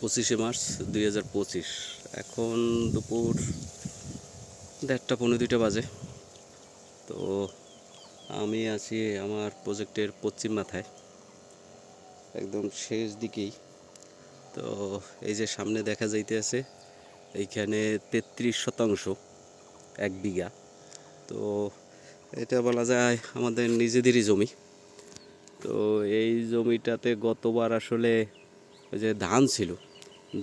পঁচিশে মার্চ দুই হাজার পঁচিশ। এখন দুপুর দেড়টা পনেরো দুইটা বাজে। তো আমি আছি আমার প্রজেক্টের পশ্চিম মাথায়, একদম শেষ দিকেই। তো এই যে সামনে দেখা যাইতে আছে এইখানে তেত্রিশ শতাংশ, এক বিঘা। তো এটা বলা যায় আমাদের নিজেদেরই জমি। তো এই জমিটাতে গতবার আসলে ওই যে ধান ছিল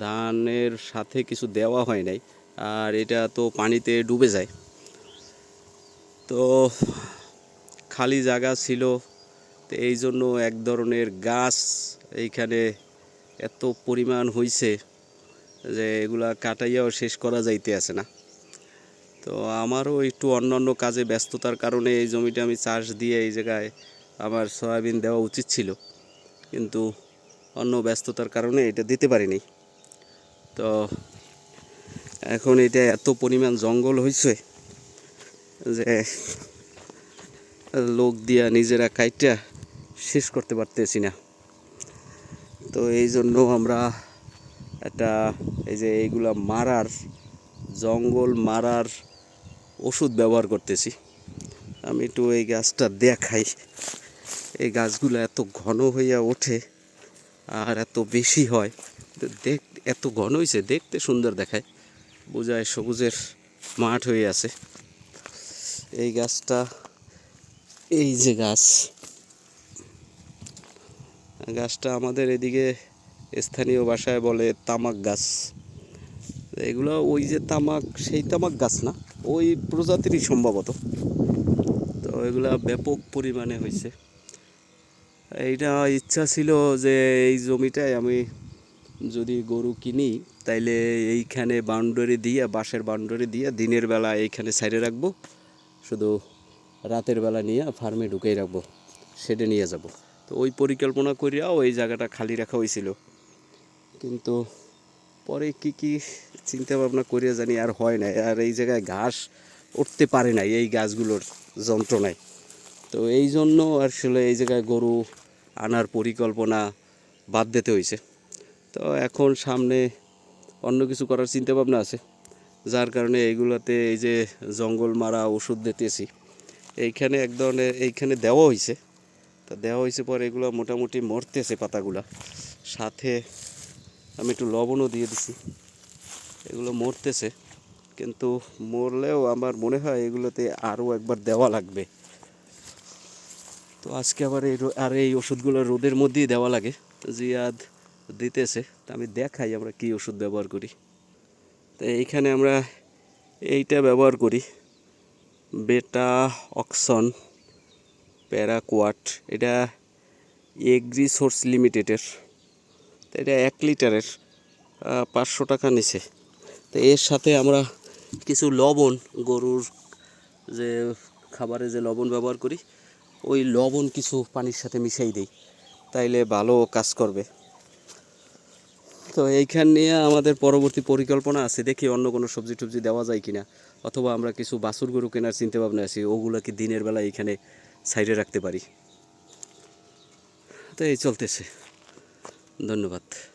ধানের সাথে কিছু দেওয়া হয় নাই, আর এটা তো পানিতে ডুবে যায়। তো খালি জায়গা ছিল, তো এই জন্য এক ধরনের গাছ এইখানে এত পরিমাণ হইছে যে এগুলা কাটাইয়াও শেষ করা যাইতে আছে না। তো আমারও একটু অন্যান্য কাজে ব্যস্ততার কারণে এই জমিটা আমি চাষ দিয়ে এই জায়গায় আমার সয়াবিন দেওয়া উচিত ছিল, কিন্তু অন্য ব্যস্ততার কারণে এটা দিতে পারিনি। তো এখন এটা এত পরিমাণ জঙ্গল হয়েছে যে লোক দিয়া নিজেরা কাইটা শেষ করতে পারতেছি না। তো এই জন্য আমরা একটা এই যে এইগুলা মারার, জঙ্গল মারার ওষুধ ব্যবহার করতেছি। আমি একটু এই গাছটা দেখাই। এই গাছগুলো এত ঘন হইয়া ওঠে আর এত বেশি হয়। দেখ এত ঘন হয়েছে দেখতে সুন্দর দেখায়। বোঝায় সবুজের মাঠ হয়ে আছে। এই গাছটা, এই যে গাছ। গাছটা আমাদের এদিকে স্থানীয় ভাষায় বলে তামাক গাছ। এগুলো ওই যে তামাক, সেই তামাক গাছ না, ওই প্রজাতিরই সম্ভবত। তো এগুলা ব্যাপক পরিমাণে হয়েছে এইটা ইচ্ছা ছিল যে এই জমিটায় আমি যদি গরু কিনি, তাইলে এইখানে বাউন্ডারি দিয়ে, বাঁশের বাউন্ডারি দিয়ে দিনের বেলা এইখানে সাইডে রাখব। শুধু রাতের বেলা নিয়ে ফার্মে ঢুকেই রাখব সেটা নিয়ে যাব। তো ওই পরিকল্পনা করিয়াও ওই জায়গাটা খালি রাখা হয়েছিল। কিন্তু পরে কি কি চিন্তা ভাবনা করিয়া জানি আর হয় না আর এই জায়গায় ঘাস উঠতে পারে নাই এই গাছগুলোর যন্ত্রণায়। তো এই জন্য আসলে এই জায়গায় গরু আনার পরিকল্পনা বাদ দিতে হয়েছে। তো এখন সামনে অন্য কিছু করার চিন্তা ভাবনা আছে। যার কারণে এইগুলোতে এই যে জঙ্গল মারা ওষুধ দিতেছি, এইখানে এক ধরনের, এইখানে দেওয়া হয়েছে তা দেওয়া হয়েছে পরে এগুলো মোটামুটি মরতেছে পাতাগুলা। সাথে আমি একটু লবণও দিয়ে দিছি। এগুলো মরতেছে, কিন্তু মরলেও আমার মনে হয় এগুলোতে আরও একবার দেওয়া লাগবে। তো আজকে আবার এই আর এই ওষুধগুলো রোদের মধ্যেই দেওয়া লাগে। জিয়াদ দিতেছে। তা আমি দেখাই আমরা কি ওষুধ ব্যবহার করি। তো এইখানে আমরা এইটা ব্যবহার করি। বেটা, অক্সন, প্যারাকোয়াট, এটা এগ্রি সোর্স লিমিটেডের। তো এটা এক লিটারের পাঁচশো টাকা নিচে তো এর সাথে আমরা কিছু লবণ, গরুর যে খাবারে যে লবণ ব্যবহার করি, ওই লবণ কিছু পানির সাথে মিশাই দিই। তাইলে ভালো কাজ করবে। তো এইখান নিয়ে আমাদের পরবর্তী পরিকল্পনা আছে। দেখি অন্য কোনো সবজি টবজি দেওয়া যায় কিনা। অথবা আমরা কিছু বাসুর গরু কেনার চিন্তা ভাবনা আছি, ওগুলোকে দিনের বেলা এখানে সাইডে রাখতে পারি। তো এই চলতেছে। ধন্যবাদ।